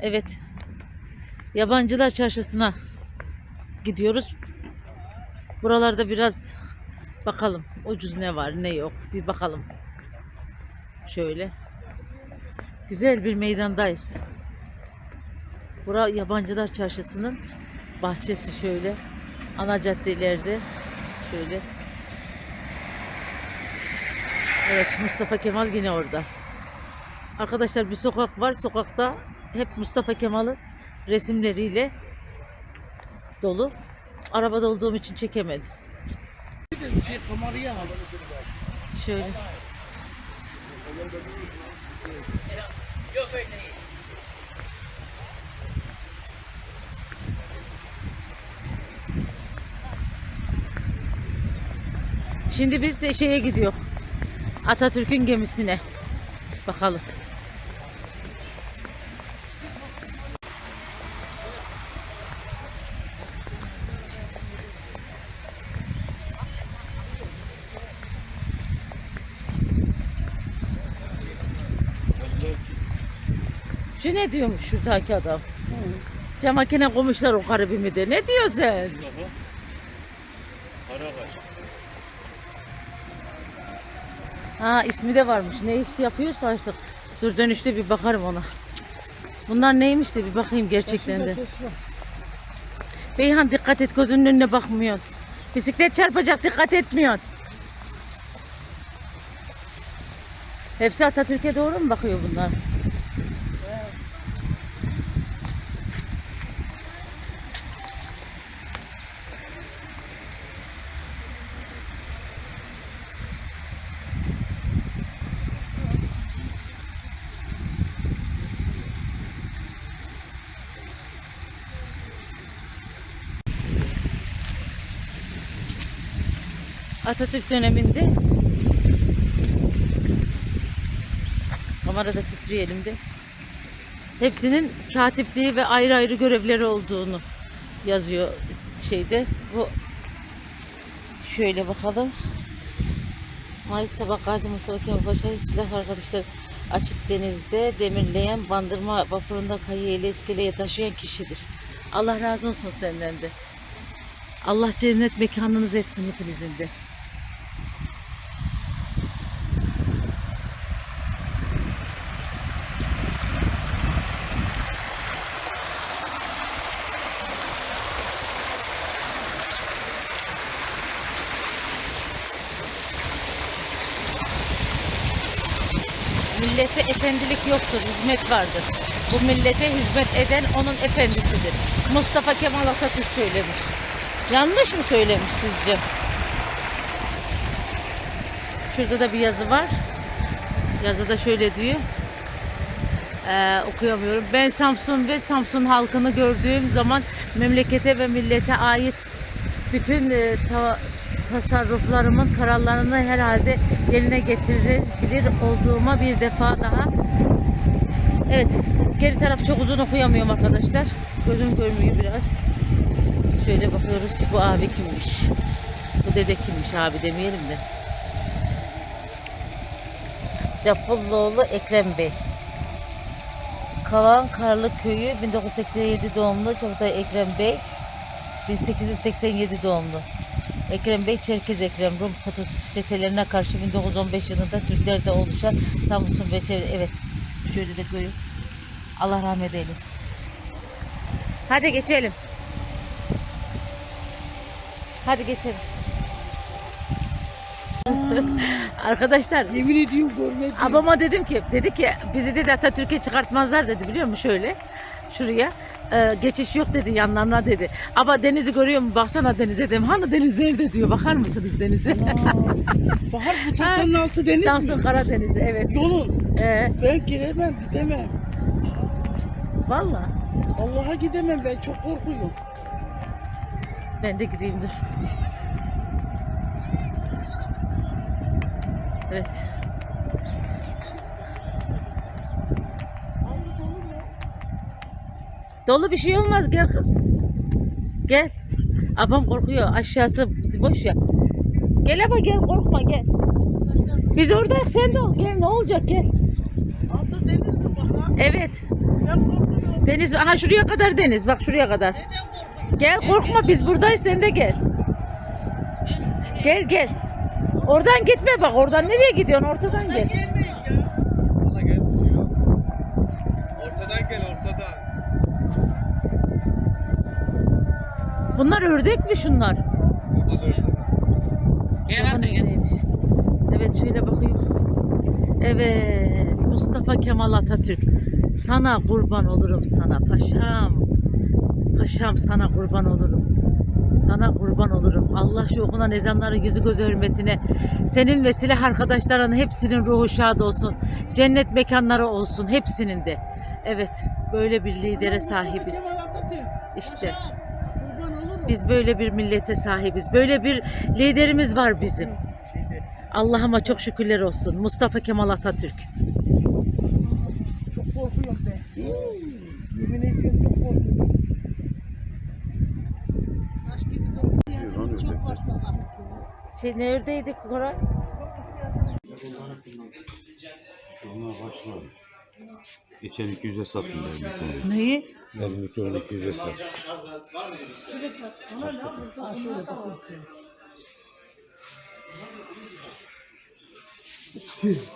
Evet. Yabancılar çarşısına gidiyoruz. Buralarda biraz bakalım ucuz ne var ne yok bir bakalım. Şöyle. Güzel bir meydandayız. Bura Yabancılar Çarşısı'nın bahçesi şöyle. Ana caddelerde şöyle. Evet Mustafa Kemal yine orada. Arkadaşlar bir sokak var. Sokakta hep Mustafa Kemal'in resimleriyle dolu. Arabada olduğum için çekemedim. Şöyle. Şimdi biz şeye gidiyor. Atatürk'ün gemisine. Bakalım. Şu ne diyormuş şuradaki adam? Cam makine koymuşlar o garibimi de. Ne diyor sen? Ha ismi de varmış. Ne iş yapıyorsa artık. Dur dönüşte bir bakarım ona. Bunlar neymiş de bir bakayım gerçekten de. Beyhan dikkat et gözünün önüne bakmıyorsun. Bisiklet çarpacak dikkat etmiyorsun. Hepsi Atatürk'e doğru mu bakıyor bunlar? Atatürk döneminde kamerada titriyor elimde. Hepsinin katipliği ve ayrı ayrı görevleri olduğunu yazıyor şeyde. Bu şöyle bakalım. Mayıs sabah Gazi Mustafa Kemal Paşa silah arkadaşlar açık denizde demirleyen bandırma vapurunda kayı ile iskeleye taşıyan kişidir. Allah razı olsun senden de. Allah cennet mekanınız etsin hepinizin de. Millete efendilik yoktur, hizmet vardır. Bu millete hizmet eden onun efendisidir. Mustafa Kemal Atatürk söylemiş. Yanlış mı söylemiş sizce? Şurada da bir yazı var. Yazıda şöyle diyor. Ee, okuyamıyorum. Ben Samsun ve Samsun halkını gördüğüm zaman memlekete ve millete ait bütün e, ta- tasarruflarımın kararlarını herhalde yerine getirebilir olduğuma bir defa daha Evet geri taraf çok uzun okuyamıyorum arkadaşlar. Gözüm görmüyor biraz. Şöyle bakıyoruz ki bu abi kimmiş? Bu dede kimmiş abi demeyelim de. Capulluoğlu Ekrem Bey. Kavan Karlı Köyü 1987 doğumlu Çavutay Ekrem Bey. 1887 doğumlu. Ekrem Bey Çerkez Ekrem Rum Kotosu çetelerine karşı 1915 yılında Türklerde oluşan Samsun ve çevre evet şöyle de görüyorum. Allah rahmet eylesin. Hadi geçelim. Hadi geçelim. Arkadaşlar Yemin ediyorum görmedim. Abama dedim ki, dedi ki bizi dedi Atatürk'e çıkartmazlar dedi biliyor musun şöyle şuraya. Ee, geçiş yok dedi yanlarına dedi. Ama denizi görüyor mu? Baksana denize dedim. Hani deniz nerede diyor. Bakar mısınız denize? Bahar bu tahtanın altı deniz Samsun mi? Karadeniz'i evet. Yolun. Ee, Ben giremem gidemem. Valla Allah'a gidemem ben çok korkuyorum. ben de gideyim dur. Evet. Dolu bir şey olmaz gel kız. Gel. Abam korkuyor aşağısı boş ya. Gel ama gel korkma gel. Biz oradayız sen de ol gel ne olacak gel. Altı deniz mi Bahar? Evet. Ben korkuyorum. Deniz aha şuraya kadar deniz bak şuraya kadar. Gel korkma biz buradayız sen de gel. Gel gel. Oradan gitme bak oradan nereye gidiyorsun ortadan gel. Gelmeyin ya. Valla gel bir şey yok. Ortadan gel ortadan. Bunlar ördek mi şunlar? Baban ördeymiş. Evet şöyle bakıyor. Evet Mustafa Kemal Atatürk. Sana kurban olurum sana paşam. Paşam sana kurban olurum. Sana kurban olurum. Allah şu okunan ezanların yüzü gözü hürmetine senin ve silah arkadaşların hepsinin ruhu şad olsun. Cennet mekanları olsun hepsinin de. Evet böyle bir lidere sahibiz. İşte. Biz böyle bir millete sahibiz. Böyle bir liderimiz var bizim. Allah'ıma çok şükürler olsun. Mustafa Kemal Atatürk. Çok korkuyorum ben. Yemin ediyorum çok korkuyorum. Taş gibi ihtiyacımız çok var sana. Şey neredeydi Koray? Onlar başlar. Geçen 200'e sattım ben bir tane. Neyi? Ben bir tane 200'e sattım.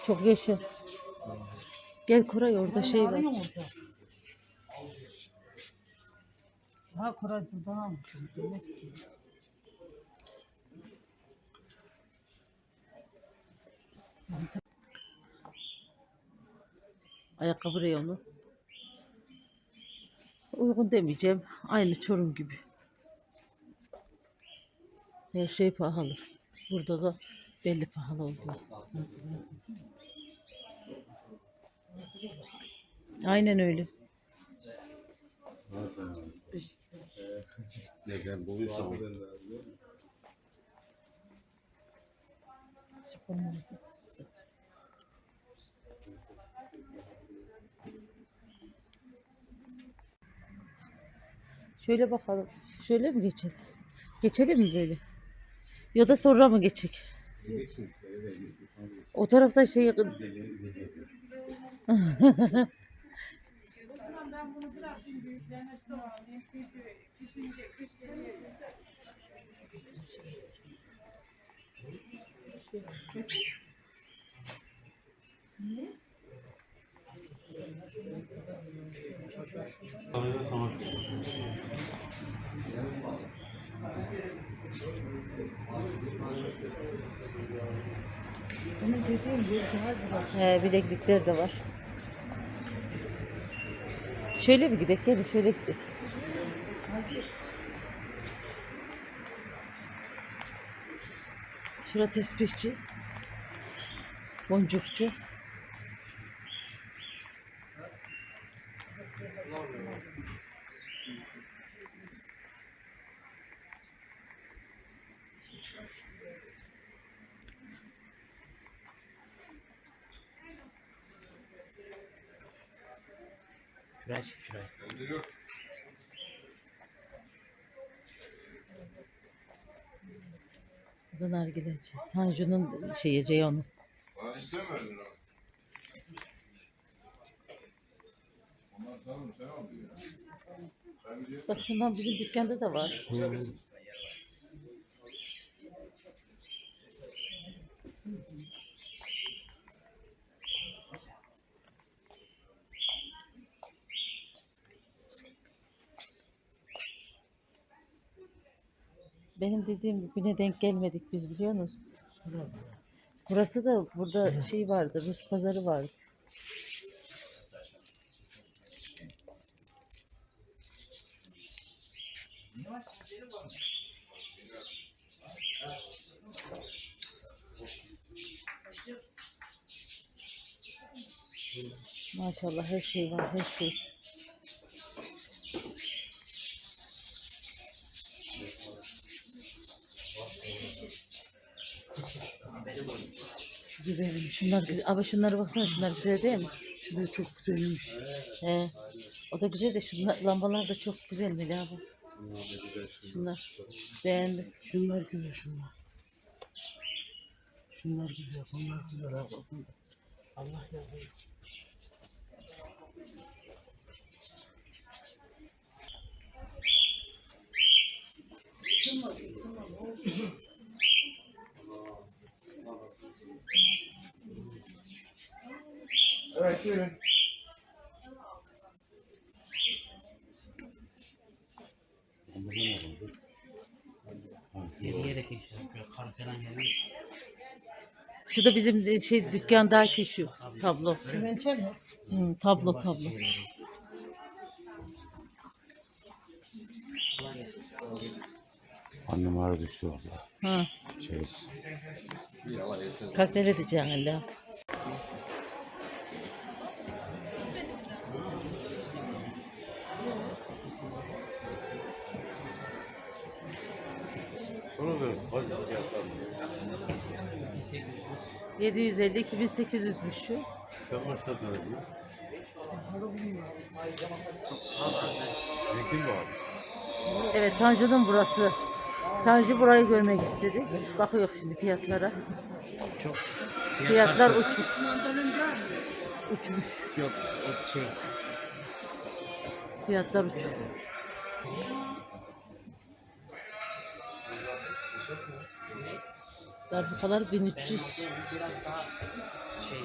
Çok yaşa. Gel Koray orada şey var. Ha Koray buradan almışım. Demek ki. Ayakkabı reyonu. Uygun demeyeceğim. Aynı Çorum gibi. Her şey pahalı. Burada da belli pahalı oldu. Aynen öyle. Ne sen buluyorsan. Şöyle bakalım. Şöyle mi geçelim? Geçelim mi böyle? Ya da sonra mı geçecek? O tarafta şey He, bileklikler de var. Şöyle bir gidelim. Gelin şöyle gidelim. Şura tespihçi. Boncukçu. Bu da nargileci. Tanju'nun şeyi, reyonu. Bana o. Onlar sana mı sen aldın ya? Sen bir Bak şundan bizim dükkanda da var. Benim dediğim güne denk gelmedik biz biliyor musunuz? Burası da burada şey vardı, Rus pazarı vardı. Maşallah her şey var, her şey. Şu güzelim. Şunlar güzel. Ama şunlara baksana şunlar güzel değil mi? Şunlar çok güzelmiş. He. O da güzel de şunlar lambalar da çok güzel Melih abi. Şunlar. Beğendim. Şunlar güzel şunlar. Şunlar güzel. Bunlar güzel aslında. Allah yardım Tamam, tamam. Böyle kar falan geliyor. Şu da bizim de şey dükkandaki şu tablo. Mençe mi? Hı, tablo tablo. Annem ara düştü valla. Ha. Şey, Kalk nereye diyeceksin Allah? 750 2800'müş şu. Sen kaç satın aldın? Zeki mi abi? Evet Tanju'nun burası. Tanju burayı görmek istedi. Bakıyor şimdi fiyatlara. Çok Fiyatlar çok- uçmuş. Uçmuş. Yok o şey Fiyatlar uçmuş. Darbukalar 1300. biraz daha şey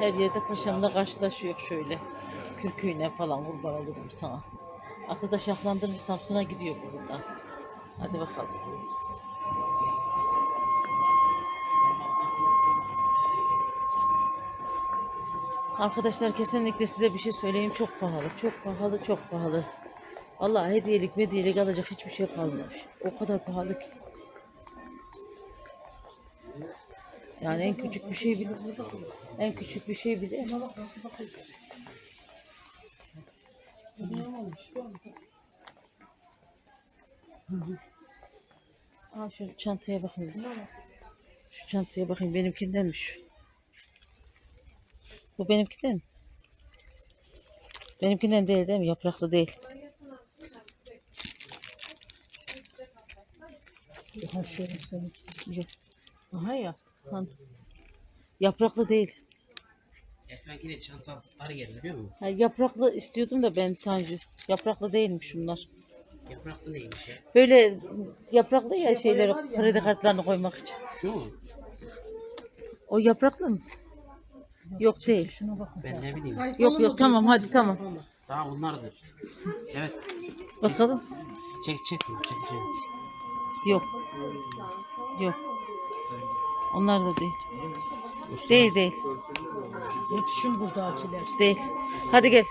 Her yerde paşamla karşılaşıyor şöyle. Kürküyle falan kurban olurum sana. Atı da şahlandırmış Samsun'a gidiyor bu buradan. Hadi bakalım. Arkadaşlar kesinlikle size bir şey söyleyeyim. Çok pahalı, çok pahalı, çok pahalı. Vallahi hediyelik mediyelik alacak hiçbir şey kalmamış. O kadar pahalı ki. Yani en küçük bir şey bile en küçük bir şey bile Aa, şu çantaya bakayım. Şu çantaya bakayım benimkindenmiş. Bu benimkinden mi? Benimkinden değil değil mi? Yapraklı değil. Ha şey. Yok. Aha ya. lan. Yapraklı değil. ekmeğine çanta dar yer biliyor musun? Ha, yapraklı istiyordum da ben Tanju. Yapraklı değilmiş şunlar. Yapraklı neymiş ya? Böyle yapraklı ya şeyleri kredi kartlarını koymak için. Şu mu? O yapraklı mı? Yok değil. Şuna bak. Ben ne bileyim. Yok yok tamam hadi tamam. Tamam bunlardır. Evet. Bakalım. Çek çek. Çek çek. Yok. Yok. Onlar da değil. Değil değil. Hepsi buradakiler. Değil. Hadi gel.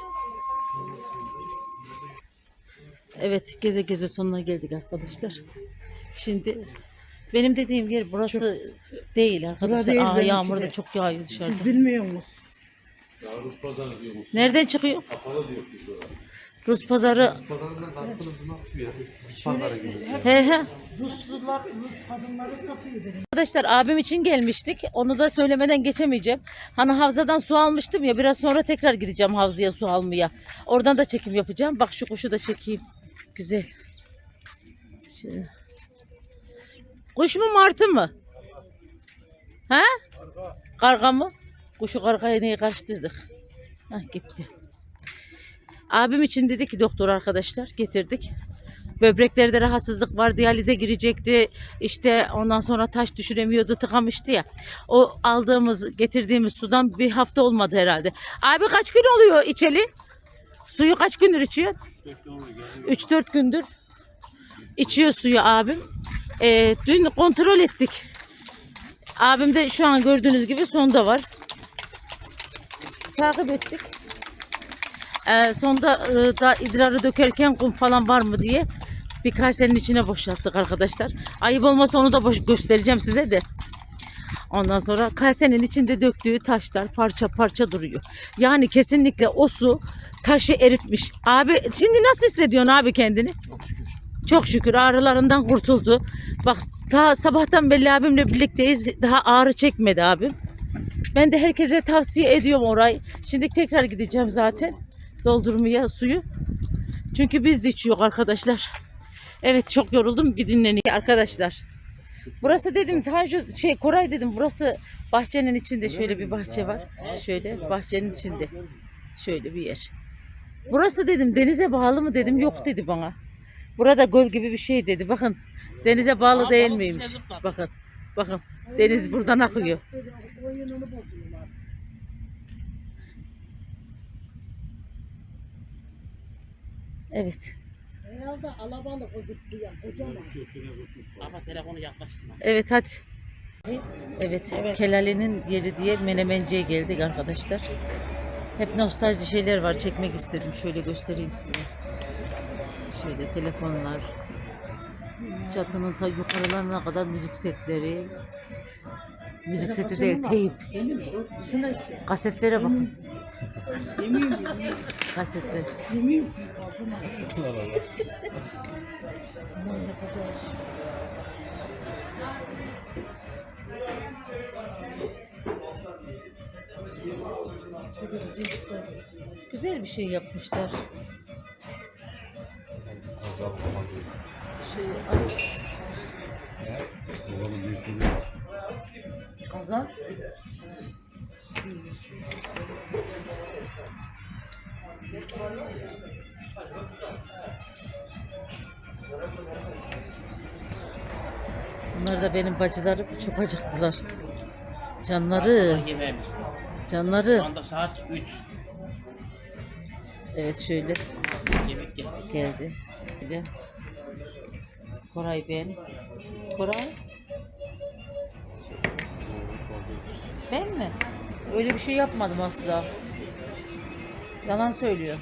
Evet geze geze sonuna geldik arkadaşlar. Şimdi benim dediğim yer burası değil arkadaşlar. değil, Aa, benimki yağmur da de. çok yağıyor dışarıda. Siz bilmiyor musunuz? Ya Rus pazarı diyormuş. Nereden çıkıyor? Kapalı diyor biz orada. Rus pazarı. Pazarından kastınız nasıl bir yer? Pazarı gibi. He he. Ruslular, Rus kadınları satıyor dedim. Arkadaşlar abim için gelmiştik. Onu da söylemeden geçemeyeceğim. Hani havzadan su almıştım ya. Biraz sonra tekrar gideceğim havzaya su almaya. Oradan da çekim yapacağım. Bak şu kuşu da çekeyim. Güzel. Şöyle. Kuş mu martı mı? Ha? Karga mı? Kuşu kargaya neyi karıştırdık? Hah gitti. Abim için dedi ki doktor arkadaşlar getirdik. Böbreklerde rahatsızlık var, diyalize girecekti. İşte ondan sonra taş düşüremiyordu, tıkamıştı ya. O aldığımız, getirdiğimiz sudan bir hafta olmadı herhalde. Abi kaç gün oluyor içeli? Suyu kaç gündür içiyor? 3-4 gündür içiyor suyu abim. Ee, dün kontrol ettik. Abim de şu an gördüğünüz gibi sonda var. Takip ettik. Ee, sonda e, da idrarı dökerken kum falan var mı diye bir kasenin içine boşalttık arkadaşlar. Ayıp olmasa onu da boş göstereceğim size de. Ondan sonra kasenin içinde döktüğü taşlar parça parça duruyor. Yani kesinlikle o su taşı eritmiş. Abi şimdi nasıl hissediyorsun abi kendini? Çok şükür ağrılarından kurtuldu. Bak ta sabahtan belli abimle birlikteyiz. Daha ağrı çekmedi abim. Ben de herkese tavsiye ediyorum orayı. Şimdi tekrar gideceğim zaten doldurmaya suyu. Çünkü biz de içiyor arkadaşlar. Evet çok yoruldum bir dinleneyim arkadaşlar. Burası dedim Tanju şey Koray dedim burası bahçenin içinde şöyle bir bahçe var. Şöyle bahçenin içinde. Şöyle bir yer. Burası dedim denize bağlı mı dedim yok dedi bana. Burada göl gibi bir şey dedi. Bakın denize bağlı Aa, değil balık miymiş? zıpladı. Bakın. Bakın. Deniz buradan akıyor. Oyununu bozuyorlar. Evet. Herhalde alabalık o zıplayan kocaman. Ama telefonu yaklaştırma. Evet hadi. Evet, Kelale'nin yeri diye Menemenci'ye geldik arkadaşlar. Hep nostalji şeyler var çekmek istedim. Şöyle göstereyim size. Şöyle telefonlar. Çatının ta yukarılarına kadar müzik setleri. Müzik seti değil, teyip. Şuna Kasetlere bakın. yemin Kasetler. yemin. Güzel bir şey yapmışlar. Şey, Babanın büyüklüğü. kazan. Bunlar da benim bacılarım çok acıktılar. Canları, Sabah yemeğimiz. canları. Şu anda saat 3. Evet şöyle Yemek geldi. geldi. Böyle. Koray ben. Koray. Ben mi? Öyle bir şey yapmadım asla. Yalan söylüyor.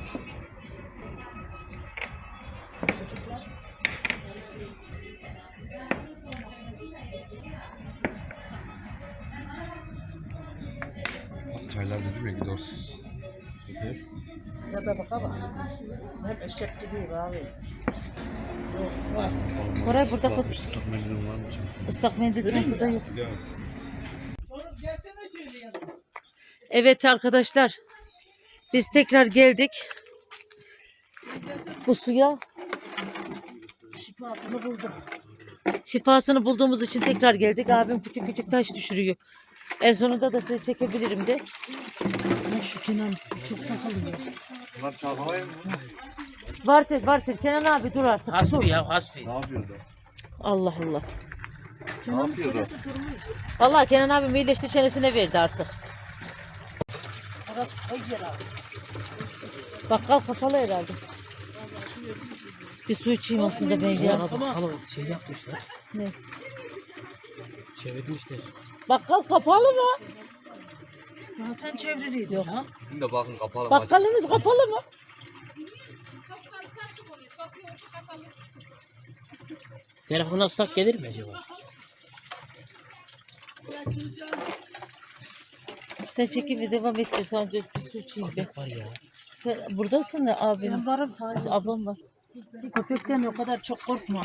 Burada foto... Islak mendilin var mı çantada? Islak mendil çantada yok. Evet arkadaşlar. Biz tekrar geldik. Bu suya Şifasını buldum. şifasını bulduğumuz için tekrar geldik. Abim küçük küçük taş düşürüyor. En sonunda da size çekebilirim de. Şu Kenan çok takılıyor. Bunlar çalkalayın mı? Vardır vardır. Kenan abi dur artık. Dur. Hasbi ya hasbi. Ne yapıyordu? Allah Allah. Ne yapıyordu? Vallahi Kenan abim iyileşti çenesine verdi artık. Arası koy yer abi. Bakkal kapalı herhalde. Bir su içeyim aslında ben ya. Bakalım şey yapmışlar. Ne? Çevirmişler. Bakkal kapalı mı? Zaten çevriliydi ya. Şimdi de bakın kapalı. Bakkalınız kapalı mı? Telefona ıslak gelir mi acaba? Sen çekip bir devam et. de Tamam dur bir su içeyim ben. Var ya. Sen buradasın da abim. Ben varım sadece. Ablam var. Köpekten o kadar çok korkma.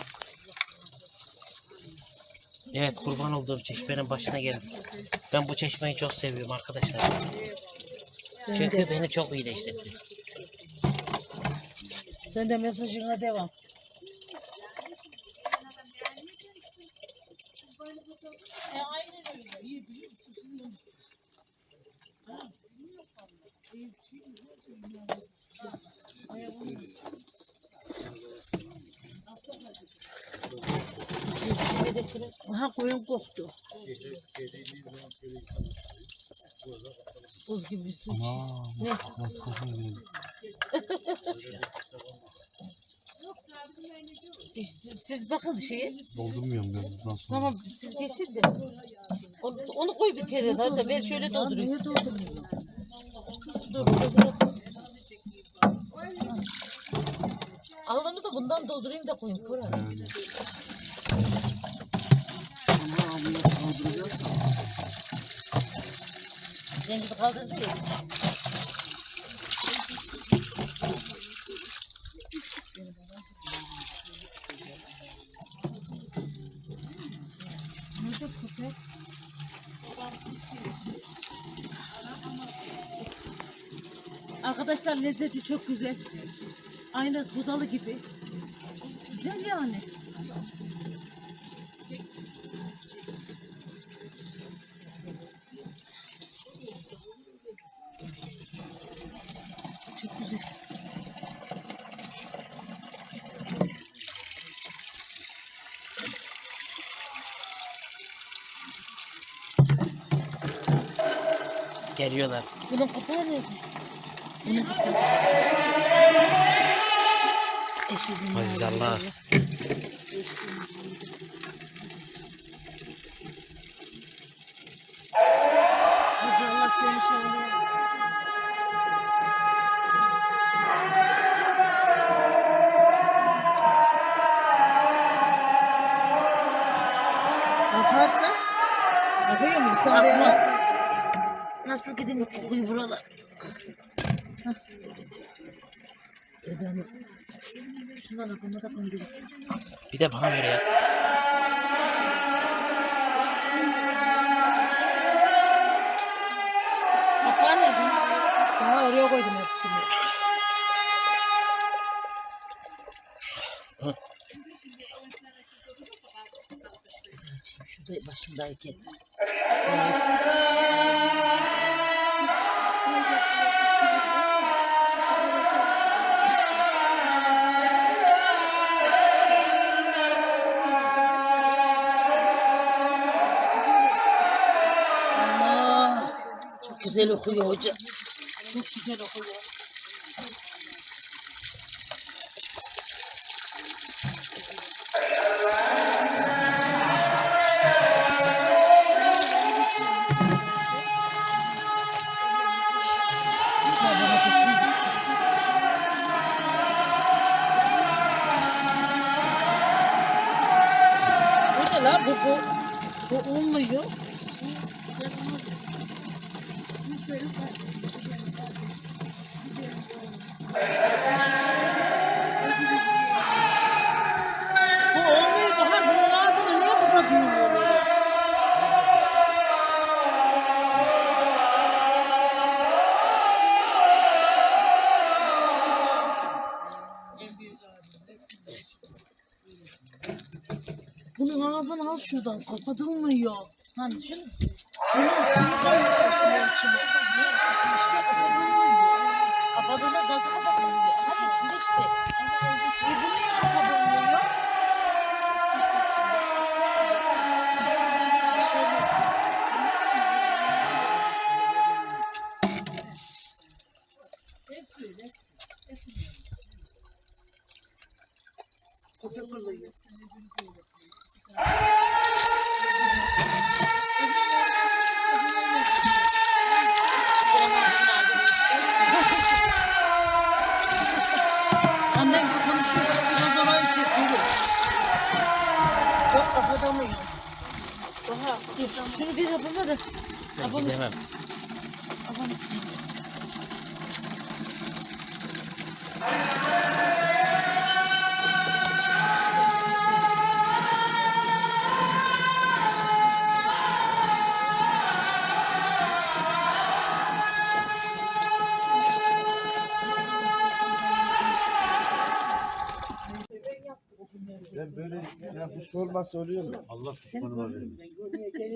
Evet kurban olduğum çeşmenin başına geldik. Ben bu çeşmeyi çok seviyorum arkadaşlar. Çünkü beni çok iyileştirdi. Sen de mesajına devam. Aha koyun koktu. Buz gibi su nasıl diyor. Siz, siz bakın şeye. Doldurmuyorum ben bundan sonra. Tamam siz geçin de. Onu, onu koy bir kere daha da ben şöyle doldurayım. Niye doldurmuyor? Dur, dur, dur. Alanı da bundan doldurayım da koyayım. Koray. Sen gibi kaldırdı ya. Arkadaşlar lezzeti çok güzel. Aynı sodalı gibi. Güzel yani. Geliyorlar. Bunun kapağı ne? Bunun kapağı. Aziz Allah. Aziz Allah seni şahane. Bakarsa bakıyor mu? Sen de Akmaz. Nasıl gideyim kokuyu buralar? Nasıl gideceğim? Ezanı. Şundan aklıma da kondu. Bir de bana ver ya. Kapağı nerede? Daha oraya koydum hepsini. Şurada başındayken. Allah. Güzel okuyor hoca. Çok güzel okuyor. Bu ne la? Bu, bu, bu olmuyor. Bu olmuyor. Bunun ağzını niye kapatıyorsun? Bunun ağzını al şuradan. Kapatılmıyor. Hani şunu. Şunu, bu sorması oluyor mu? Allah düşmanıma vermesin.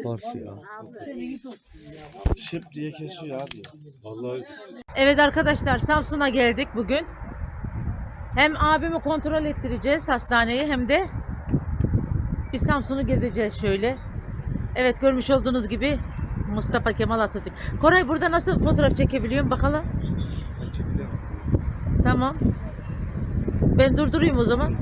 Var ya. Şıp diye kesiyor abi. Vallahi Evet arkadaşlar Samsun'a geldik bugün. Hem abimi kontrol ettireceğiz hastaneyi hem de biz Samsun'u gezeceğiz şöyle. Evet görmüş olduğunuz gibi Mustafa Kemal Atatürk. Koray burada nasıl fotoğraf çekebiliyorum bakalım. Tamam. Ben durdurayım o zaman.